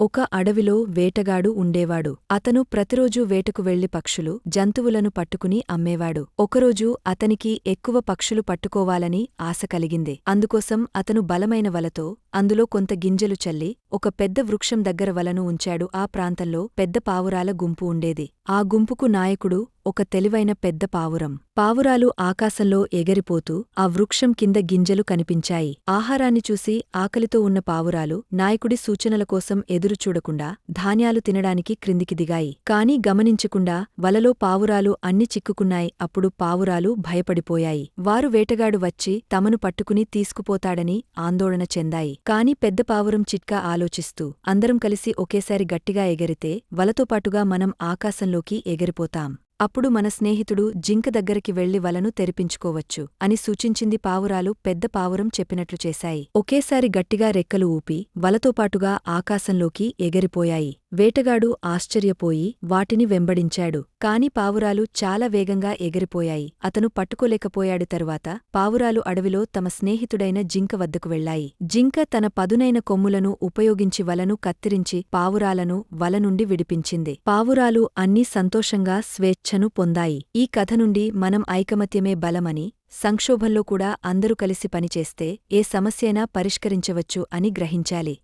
ఒక అడవిలో వేటగాడు ఉండేవాడు. అతను ప్రతిరోజూ వేటకు వెళ్ళి పక్షులు జంతువులను పట్టుకుని అమ్మేవాడు. ఒకరోజు అతనికి ఎక్కువ పక్షులు పట్టుకోవాలని ఆశ కలిగింది. అందుకోసం అతను బలమైన వలతో అందులో కొంత గింజలు చల్లి ఒక పెద్ద వృక్షం దగ్గర వలను ఉంచాడు. ఆ ప్రాంతంలో పెద్ద పావురాల గుంపు ఉండేది. ఆ గుంపుకు నాయకుడు ఒక తెలివైన పెద్ద పావురం. పావురాలు ఆకాశంలో ఎగరిపోతూ ఆ వృక్షం కింద గింజలు కనిపించాయి. ఆహారాన్ని చూసి ఆకలితో ఉన్న పావురాలు నాయకుడి సూచనల కోసం ఎదురుచూడకుండా ధాన్యాలు తినడానికి క్రిందికి దిగాయి. కాని గమనించకుండా వలలో పావురాలు అన్ని చిక్కుకున్నాయి. అప్పుడు పావురాలు భయపడిపోయాయి. వారు వేటగాడు వచ్చి తమను పట్టుకుని తీసుకుపోతాడని ఆందోళన చెందాయి. కాని పెద్ద పావురం చిట్కా ఆలోచిస్తూ అందరం కలిసి ఒకేసారి గట్టిగా ఎగిరితే వలతో పాటుగా మనం ఆకాశంలోకి ఎగిరిపోతాం. అప్పుడు మన స్నేహితుడు జింక దగ్గరికి వెళ్ళి వలను తెరిపించుకోవచ్చు అని సూచించింది పావురాలు పెద్ద పావురం చెప్పినట్లు చేశాయి. ఒకేసారి గట్టిగా రెక్కలు ఊపి వలతో పాటుగా ఆకాశంలోకి ఎగిరిపోయాయి. వేటగాడు ఆశ్చర్యపోయి వాటిని వెంబడించాడు. కాని పావురాలు చాలా వేగంగా ఎగిరిపోయాయి. అతను పట్టుకోలేకపోయాడు తరువాత పావురాలు అడవిలో తమ స్నేహితుడైన జింక వద్దకు వెళ్ళాయి జింక తన పదునైన కొమ్ములను ఉపయోగించి వలను కత్తిరించి పావురాలను వల నుండి విడిపించింది. పావురాలు అన్నీ సంతోషంగా స్వేచ్ఛ స్వేచ్ఛను పొందాయి. ఈ కథ నుండి మనం ఐకమత్యమే బలమని సంక్షోభంలో కూడా అందరూ కలిసి పనిచేస్తే ఏ సమస్యైనా పరిష్కరించవచ్చు అని గ్రహించాలి.